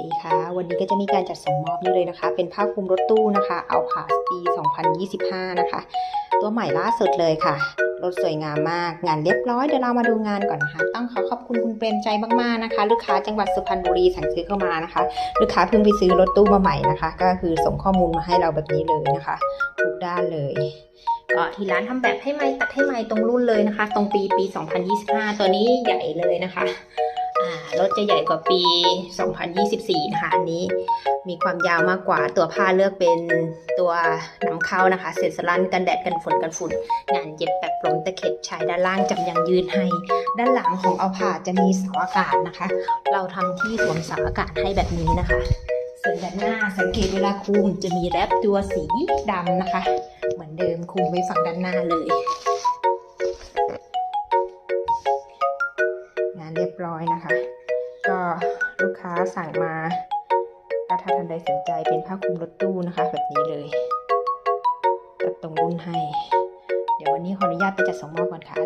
ดีค่ะ วันนี้ก็จะมีการจัดส่งมอบนี่เลยนะคะ เป็นผ้าคลุมรถตู้นะคะเอาผาสปี 2025 นะคะ ตัวใหม่ล่าสุดเลยค่ะ รถสวยงามมาก งานเรียบร้อย เดี๋ยวเรามาดูงานก่อนนะคะ ต้องขอขอบคุณคุณเปรมใจมากๆนะคะ ลูกค้าจังหวัดสุพรรณบุรีสั่งซื้อเข้ามานะคะ ลูกค้าเพิ่งไปซื้อรถตู้มาใหม่นะคะ ก็คือส่งข้อมูลมาให้เราแบบนี้เลยนะคะ ทุกด้านเลยก็ที่ร้านทำแบบให้ไม้ตัดให้ไม้ตรงรุ่นเลยนะคะ ตรงปีปี 2025 ตัวนี้ใหญ่เลยนะคะ รถจะใหญ่กว่าปี 2024 นะคะ อันนี้มีความยาวมากกว่าตัวผ้าเลือกเป็นตัวนำเข้านะคะ เสร็จสลันกันแดดกันฝนกันฝุ่น งานเย็บแบบปลงตะเข็บชายด้านล่างจำยังยืนให้ ด้านหลังของเอาผ่าจะมีเสาอากาศนะคะ เราทำที่สวมเสาอากาศให้แบบนี้นะคะ ส่วนด้านหน้าสังเกตเวลาคุมจะมีแรปตัวสีดำนะคะ เหมือนเดิมคุมไว้ฝั่งด้านหน้าเลยงานเรียบร้อยนะคะ ลูกค้าสั่งมาก็ถ้าท่านใดสนใจเป็นผ้าคลุมรถตู้นะคะ แบบนี้เลยตัดตรงรุ่นให้ เดี๋ยววันนี้ขออนุญาตไปจัดส่งมอบก่อนค่ะ